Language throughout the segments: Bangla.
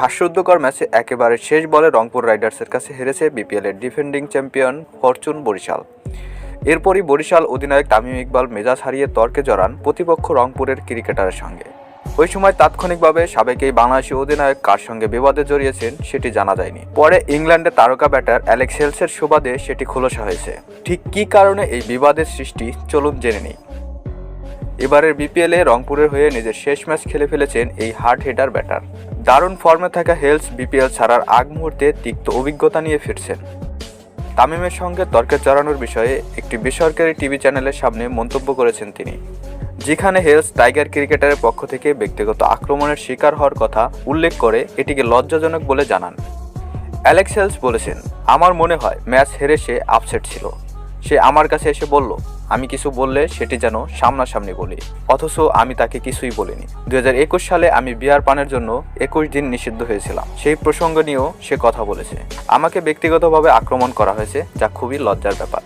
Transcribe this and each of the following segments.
শ্বাসরুদ্ধকর ম্যাচে একেবারে শেষ বলে রংপুর রাইডার্সের কাছে হেরেছে বিপিএলের ডিফেন্ডিং চ্যাম্পিয়ন ফরচুন বরিশাল। এরপরই বরিশাল অধিনায়ক তামিম ইকবাল মেজাজ হারিয়ে তর্কে জড়ান প্রতিপক্ষ রংপুরের ক্রিকেটারের সঙ্গে। ওই সময় তাৎক্ষণিকভাবে সাবেক এই বাংলাদেশি অধিনায়ক কার সঙ্গে বিবাদে জড়িয়েছেন সেটি জানা যায়নি। পরে ইংল্যান্ডের তারকা ব্যাটার অ্যালেক্স হেলসের সুবাদে সেটি খোলসা হয়েছে। ঠিক কী কারণে এই বিবাদের সৃষ্টি চলুন জেনে নিই। এবারের বিপিএলে রংপুরের হয়ে নিজের শেষ ম্যাচ খেলে ফেলেছেন এই হার্ড হিটার ব্যাটার। দারুণ ফর্মে থাকা হেলস বিপিএল ছাড়ার আগ মুহূর্তে তিক্ত অভিজ্ঞতা নিয়ে ফিরছেন। তামিমের সঙ্গে তর্কে জড়ানোর বিষয়ে একটি বেসরকারি টিভি চ্যানেলের সামনে মন্তব্য করেছেন তিনি। যেখানে হেলস টাইগার ক্রিকেটারের পক্ষ থেকে ব্যক্তিগত আক্রমণের শিকার হওয়ার কথা উল্লেখ করে এটিকে লজ্জাজনক বলে জানান। অ্যালেক্স হেলস বলেছেন, আমার মনে হয় ম্যাচ হেরে সে আপসেট ছিল। সে আমার কাছে এসে বলল আমি কিছু বললে সেটি যেন সামনাসামনি বলি। অথচ আমি তাকে কিছুই বলিনি। দুই হাজার একুশ সালে আমি বিয়ার পানের জন্য একুশ দিন নিষিদ্ধ হয়েছিলাম। সেই প্রসঙ্গ নিয়েও সে কথা বলেছে। আমাকে ব্যক্তিগতভাবে আক্রমণ করা হয়েছে, যা খুবই লজ্জার ব্যাপার।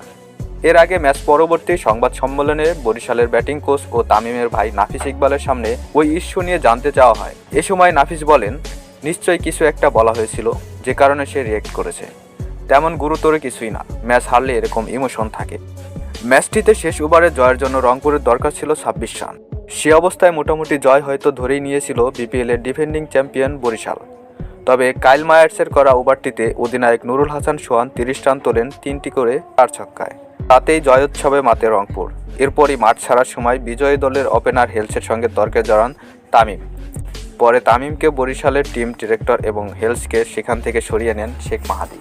এর আগে ম্যাচ পরবর্তী সংবাদ সম্মেলনে বরিশালের ব্যাটিং কোচ ও তামিমের ভাই নাফিস ইকবালের সামনে ওই ইস্যু নিয়ে জানতে চাওয়া হয়। এ সময় নাফিস বলেন, নিশ্চয়ই কিছু একটা বলা হয়েছিল, যে কারণে সে রিয়েক্ট করেছে। তেমন গুরুতর কিছুই না। ম্যাচ হারলে এরকম ইমোশন থাকে। ম্যাচটিতে শেষ ওভারে জয়ের জন্য রংপুরের দরকার ছিল ছাব্বিশ রান। সে অবস্থায় মোটামুটি জয় হয়তো ধরেই নিয়েছিল বিপিএলের ডিফেন্ডিং চ্যাম্পিয়ন বরিশাল। তবে কাইল মায়ার্সের করা ওভারটিতে অধিনায়ক নুরুল হাসান সোহান তিরিশ রান তোলেন তিনটি করে চার ছক্কায়। তাতেই জয়োৎসবে মাতে রংপুর। এরপরই মাঠ ছাড়ার সময় বিজয়ী দলের ওপেনার হেলসের সঙ্গে তর্কে জড়ান তামিম। পরে তামিমকে বরিশালের টিম ডিরেক্টর এবং হেলসকে সেখান থেকে সরিয়ে নেন শেখ মাহাদি।